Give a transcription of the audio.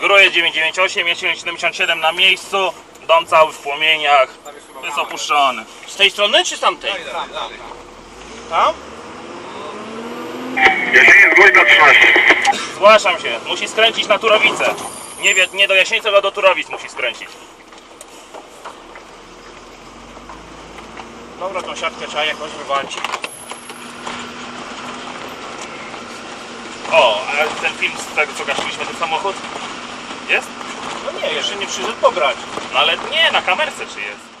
Groje 998, jesień 77 na miejscu, dom cały w płomieniach, jest opuszczony. Z tej strony czy z tamtej? Tam? Jesień zgłoś na 13. Zgłaszam się, musi skręcić na Turowicę. Nie, nie do Jasieńca, ale do Turowic musi skręcić. Dobra, tą siatkę trzeba jakoś wywalczyć. O, a ten film z tego co gasiliśmy, ten samochód? Jest? No nie, jeszcze nie przyszedł pobrać. No ale nie, na kamerce czy jest?